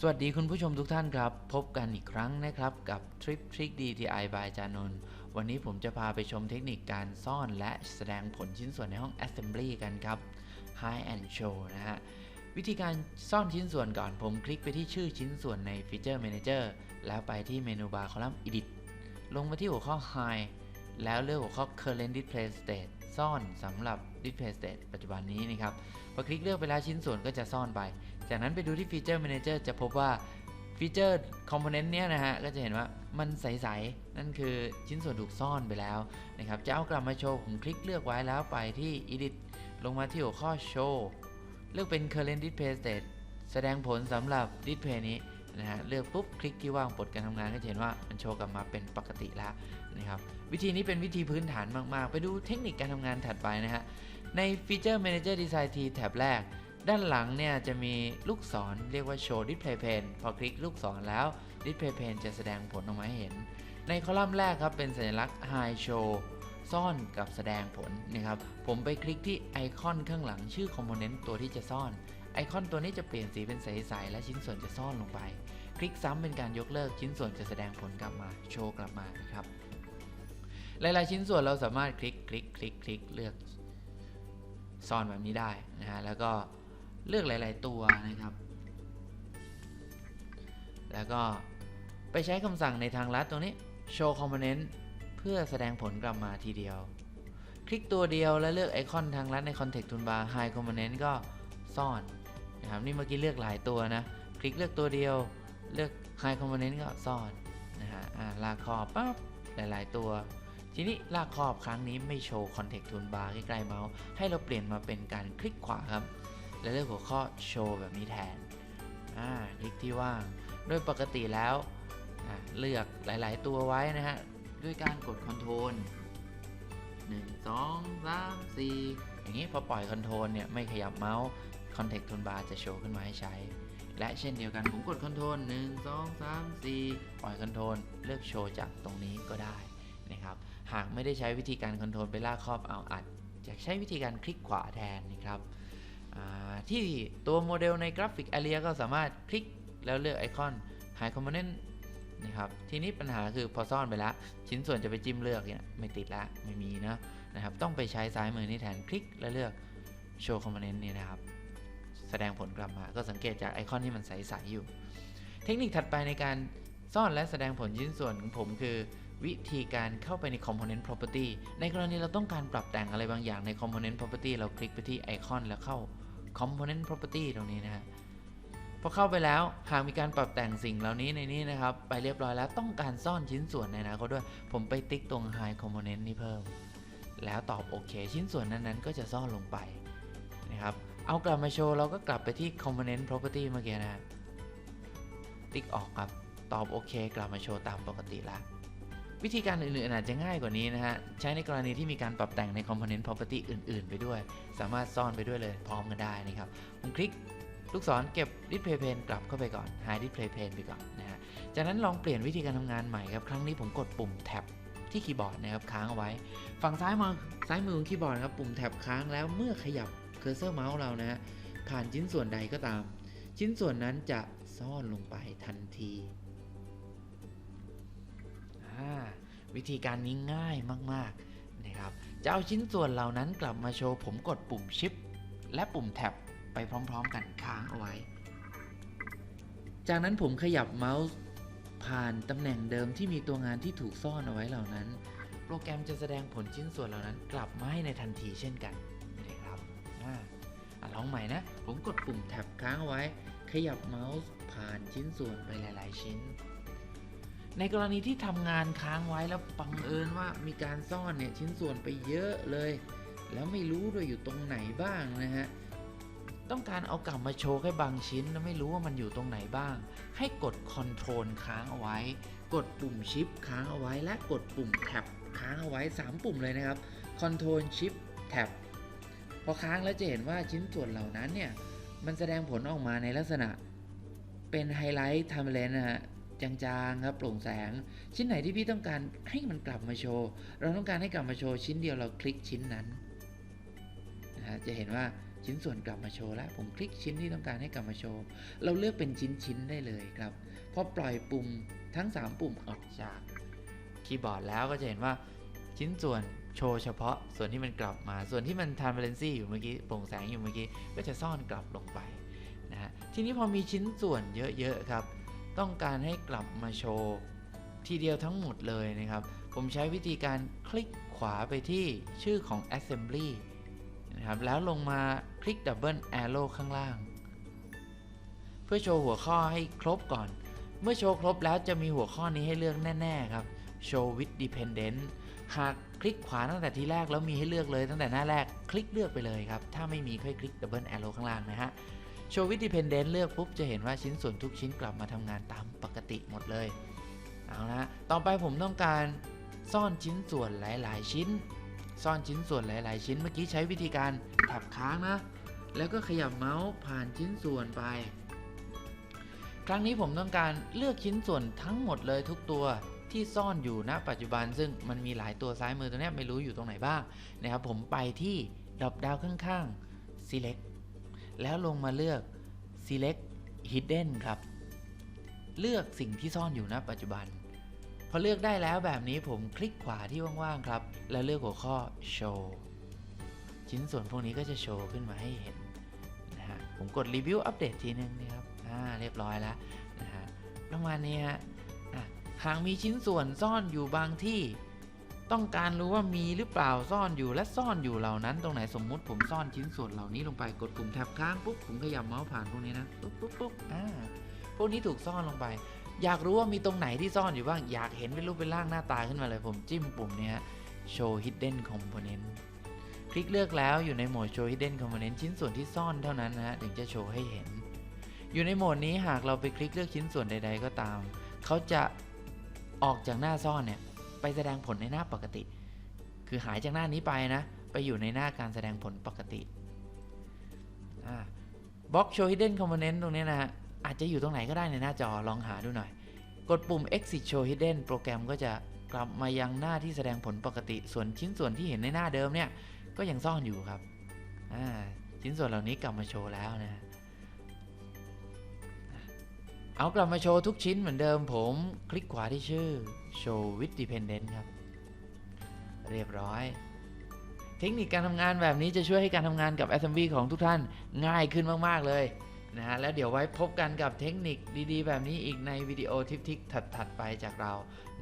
สวัสดีคุณผู้ชมทุกท่านครับ พบกันอีกครั้งนะครับกับ Trip Trick DTI by จานนท์วันนี้ผมจะพาไปชมเทคนิคการซ่อนและแสดงผลชิ้นส่วนในห้อง Assembly กันครับ High and Show นะฮะ วิธีการซ่อนชิ้นส่วนก่อนผมคลิกไปที่ชื่อชิ้นส่วนใน Feature Manager แล้วไปที่เมนูบาร์คอลัมน์ Edit ลงมาที่หัวข้อ High แล้วเลือกหัวข้อ Current Display State ซ่อนสำหรับ Display State ปัจจุบันนี้นะครับพอคลิกเลือกไปแล้วชิ้นส่วนก็จะซ่อนไป จากนั้นไปดูที่ Feature Manager จะพบว่าฟีเจอร์ Component เนี้ยนะฮะ ก็จะเห็นว่ามันใส ๆ นั่นคือชิ้นส่วนถูกซ่อนไปแล้วนะครับ จะเอากลับมาโชว์ผมคลิกเลือกไว้แล้วไปที่ Edit ลงมาที่หัวข้อ Show เลือกเป็น Current Display State แสดงผลสำหรับ Display นี้นะฮะ เลือกปุ๊บคลิกที่ว่างปลดการทำงานก็จะเห็นว่ามันโชว์กลับมาเป็นปกติแล้วนะครับ วิธีนี้เป็นวิธีพื้นฐานมาก ๆ ไปดูเทคนิคการทำงานถัดไปนะฮะ ใน Feature Manager Design T แท็บแรก ด้านหลังเนี่ยจะมีลูกศรเรียกว่า Show Display Pane พอคลิกลูกศรแล้ว Display Pane จะแสดงผลออกมาให้เห็น ในคอลัมน์แรกครับเป็นสัญลักษณ์ High Show ซ่อนกับแสดงผลนะครับผมไปคลิกที่ไอคอนข้างหลังชื่อคอมโพเนนต์ตัวที่จะซ่อนไอคอนตัวนี้จะเปลี่ยนสีเป็นใสๆและชิ้นส่วนจะซ่อนลงไป คลิกซ้ำเป็นการยกเลิกชิ้นส่วนจะแสดงผลกลับมาโชว์กลับมานะครับหลายๆชิ้นส่วนเราสามารถคลิกคลิกคลิกคลิกเลือกซ่อนแบบนี้ได้นะฮะแล้วก็ เลือกหลาย ๆ ตัวนะครับ แล้วก็ไปใช้คำสั่งในทางลัดตรงนี้ show component เพื่อแสดงผลกลับมาทีเดียว คลิกตัวเดียวแล้วเลือกไอคอนทางลัดใน context toolbar hide component ก็ซ่อนนะครับนี่เมื่อกี้เลือกหลายตัวนะ คลิกเลือกตัวเดียว เลือก hide component ก็ซ่อนนะฮะลากคอบปั๊บหลาย ๆ ตัวทีนี้ลากครอบครั้งนี้ไม่โชว์ context toolbar ใกล้ๆเมาส์ให้เราเปลี่ยนมาเป็นการคลิกขวาครับ แล้วเลือกหัวข้อ show แบบนี้แทนอ่าคลิกที่ว่าง โดยปกติแล้ว เลือกหลาย ๆ ตัวไว้นะฮะ ด้วยการกด Ctrl 1 2 3 4 อย่างนี้พอปล่อย Ctrl เนี่ยไม่ขยับเมาส์ context toolbar จะโชว์ขึ้นมาให้ใช้ และเช่นเดียวกันผมกด Ctrl 1 2 3 4 ปล่อย Ctrl เลือกโชว์จากตรงนี้ก็ได้นะครับหากไม่ได้ใช้วิธีการ Ctrl ไปลากครอบเอาอัดจะใช้วิธีการคลิกขวาแทนนะครับ ที่ตัวโมเดลในกราฟิก Area ก็สามารถคลิกแล้วเลือกไอคอน Hide Component นะครับทีนี้ปัญหาคือพอซ่อนไปแล้ว ชิ้นส่วนจะไปจิ้มเลือกเนี่ยไม่ติดละไม่มีนะนะครับต้องไปใช้ซ้ายมือนี่แทนคลิกแล้วเลือก Show Component นี่นะครับ แสดงผลกลับมา ก็สังเกตจากไอคอนที่มันใสๆอยู่ เทคนิคถัดไปในการซ่อนและแสดงผลชิ้นส่วนของผมคือวิธีการเข้าไปใน Component Property ในกรณีเราต้องการปรับแต่งอะไรบางอย่างใน Component Property เราคลิกไปที่ไอคอนแล้วเข้า Component Property ตรงนี้นะฮะพอเข้าไปแล้วหากมีการปรับแต่งสิ่งเหล่านี้ในนี้นะครับ ไปเรียบร้อยแล้วต้องการซ่อนชิ้นส่วนในอนาคตด้วย ผมไปติ๊กตรง Hide Component นี้เพิ่ม แล้วตอบโอเค ชิ้นส่วนนั้นๆ ก็จะซ่อนลงไปนะครับ เอากลับมาโชว์เราก็กลับไปที่ Component Property เมื่อกี้นะฮะติ๊กออกครับ ตอบโอเค กลับมาโชว์ตามปกติละ วิธีการอื่นๆอาจจะง่ายกว่านี้นะฮะ ใช้ในกรณีที่มีการปรับแต่งใน Component Property อื่นๆ ไปด้วย สามารถซ่อนไปด้วยเลยพร้อมกันได้นะครับ ผมคลิกลูกศรเก็บ Display Pane กลับเข้าไปก่อน Hide Display Pane ไปก่อนนะฮะ จากนั้นลองเปลี่ยนวิธีการทำงานใหม่ครับ ครั้งนี้ผมกดปุ่มแท็บที่คีย์บอร์ดนะครับค้างเอาไว้ ฝั่งซ้ายมือซ้ายมือของคีย์บอร์ดครับปุ่มแท็บค้างแล้วเมื่อขยับเคอร์เซอร์เมาส์เรานะฮะผ่านชิ้นส่วนใดก็ตาม ชิ้นส่วนนั้นจะซ่อนลงไปทันที วิธีการนี้ง่ายมากๆนะครับจะเอาชิ้นส่วนเหล่านั้นกลับมาโชว์ผมกดปุ่มชิป และปุ่มแท็บไปพร้อมๆ กันค้างเอาไว้ จากนั้นผมขยับเมาส์ผ่านตำแหน่งเดิมที่มีตัวงานที่ถูกซ่อนเอาไว้เหล่านั้น โปรแกรมจะแสดงผลชิ้นส่วนเหล่านั้นกลับมาให้ในทันทีเช่นกันนะครับอ่าอะลองใหม่นะ ผมกดปุ่มแท็บค้างเอาไว้ ขยับเมาส์ผ่านชิ้นส่วนไปหลาย ๆ ชิ้น ในกรณีที่ทำงานค้างไว้แล้วบังเอิญว่ามีการซ่อนเนี่ยชิ้นส่วนไปเยอะเลย แล้วไม่รู้ด้วยอยู่ตรงไหนบ้างนะฮะต้องการเอากลับมาโชว์แค่บางชิ้นแล้วไม่รู้ว่ามันอยู่ตรงไหนบ้าง ให้กด Ctrl ค้างเอาไว้ กดปุ่ม Shift ค้างเอาไว้ และกดปุ่ม Tab ค้างเอาไว้ 3 ปุ่มเลยนะครับ Ctrl Shift Tab พอค้างแล้วจะเห็นว่าชิ้นส่วนเหล่านั้นเนี่ย มันแสดงผลออกมาในลักษณะเป็นไฮไลท์ Timeline นะฮะ จางๆครับโปร่งแสง ชิ้นไหนที่พี่ต้องการให้มันกลับมาโชว์ เราต้องการให้กลับมาโชว์ชิ้นเดียวเราคลิกชิ้นนั้นนะฮะจะเห็นว่าชิ้นส่วนกลับมาโชว์แล้ว ผมคลิกชิ้นที่ต้องการให้กลับมาโชว์ เราเลือกเป็นชิ้นๆได้เลยครับพอปล่อยปุ่มทั้ง 3 ปุ่มออกจากคีย์บอร์ดแล้วก็จะเห็นว่าชิ้นส่วนโชว์เฉพาะส่วนที่มันกลับมา ส่วนที่มัน transparency อยู่เมื่อกี้โปร่งแสงอยู่เมื่อกี้ก็จะซ่อนกลับลงไปนะฮะทีนี้พอมีชิ้นส่วนเยอะๆครับ ต้องการให้กลับมาโชว์ทีเดียวทั้งหมดเลยนะครับ ผมใช้วิธีการคลิกขวาไปที่ชื่อของ assembly นะครับแล้วลงมาคลิก double arrow ข้างล่าง เพื่อโชว์หัวข้อให้ครบก่อน เมื่อโชว์ครบแล้วจะมีหัวข้อนี้ให้เลือกแน่ ๆ ครับ show with dependent หากคลิกขวาตั้งแต่ทีแรกแล้วมีให้เลือกเลยตั้งแต่หน้าแรกคลิกเลือกไปเลยครับ ถ้าไม่มีค่อยคลิก double arrow ข้างล่างนะฮะ show with dependent เลือกปุ๊บจะเห็นว่าชิ้นส่วนทุกชิ้นกลับมาทำงานตามปกติหมดเลย เอาละต่อไปผมต้องการซ่อนชิ้นส่วนหลาย ๆ ชิ้น ซ่อนชิ้นส่วนหลาย ๆ ชิ้นเมื่อกี้ใช้วิธีการแท็บค้างนะ แล้วก็ขยับเมาส์ผ่านชิ้นส่วนไป ครั้งนี้ผมต้องการเลือกชิ้นส่วนทั้งหมดเลยทุกตัวที่ซ่อนอยู่ณปัจจุบันซึ่งมันมีหลายตัวซ้ายมือตัวนี้ไม่รู้อยู่ตรงไหนบ้างนะครับผมไปที่ดรอปดาวข้างๆ select แล้วลงมาเลือก select hidden ครับ เลือกสิ่งที่ซ่อนอยู่ณปัจจุบัน พอเลือกได้แล้วแบบนี้ผมคลิกขวาที่ว่างๆครับ แล้วเลือกหัวข้อ show ชิ้นส่วนพวกนี้ก็จะโชว์ขึ้นมาให้เห็นนะฮะผมกดรีวิวอัปเดตทีนึงนะครับอ่าเรียบร้อยแล้วนะฮะประมาณนี้ฮะอะหากมีชิ้นส่วนซ่อนอยู่บางที่ ต้องการรู้ว่ามีหรือเปล่าซ่อนอยู่และซ่อนอยู่เหล่านั้นตรงไหนสมมุติผมซ่อนชิ้นส่วนเหล่านี้ลงไปกดปุ่มแท็บค้างปุ๊บผมขยับเมาส์ผ่านพวกนี้นะปุ๊บปุ๊บปุ๊บอ่าพวกนี้ถูกซ่อนลงไป อยากรู้ว่ามีตรงไหนที่ซ่อนอยู่บ้าง อยากเห็นเป็นรูปเป็นร่างหน้าตาขึ้นมาเลยผมจิ้มปุ่มนี้ย show hidden component คลิกเลือกแล้วอยู่ในโหมด show hidden component ชิ้นส่วนที่ซ่อนเท่านั้นนะฮะถึงจะโชว์ให้เห็น อยู่ในโหมดนี้หากเราไปคลิกเลือกชิ้นส่วนใด ๆ ก็ตาม เขาจะออกจากหน้าซ่อนเนี่ย ไปแสดงผลในหน้าปกติ คือหายจากหน้านี้ไปนะ ไปอยู่ในหน้าการแสดงผลปกติบล็อก show hidden component ตรงนี้นะฮะ อาจจะอยู่ตรงไหนก็ได้ในหน้าจอลองหาดูหน่อย กดปุ่ม exit show hidden โปรแกรมก็จะกลับมายังหน้าที่แสดงผลปกติ ส่วนชิ้นส่วนที่เห็นในหน้าเดิมเนี่ย ก็ยังซ่อนอยู่ครับ ชิ้นส่วนเหล่านี้กลับมาโชว์แล้วนะ เอากลับมาโชว์ทุกชิ้นเหมือนเดิมผมคลิกขวาที่ชื่อ show with dependent ครับ เรียบร้อย เทคนิคการทำงานแบบนี้จะช่วยให้การทำงานกับ SMB ของทุกท่านง่ายขึ้นมาก ๆ เลยนะฮะแล้วเดี๋ยวไว้พบกันกับเทคนิคดีๆ แบบนี้อีกในวิดีโอทิปๆถัด ๆ ไปจากเรา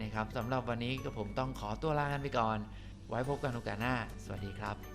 นะครับสำหรับวันนี้ก็ผมต้องขอตัวลากันไปก่อน ไว้พบกันโอกาสหน้า สวัสดีครับ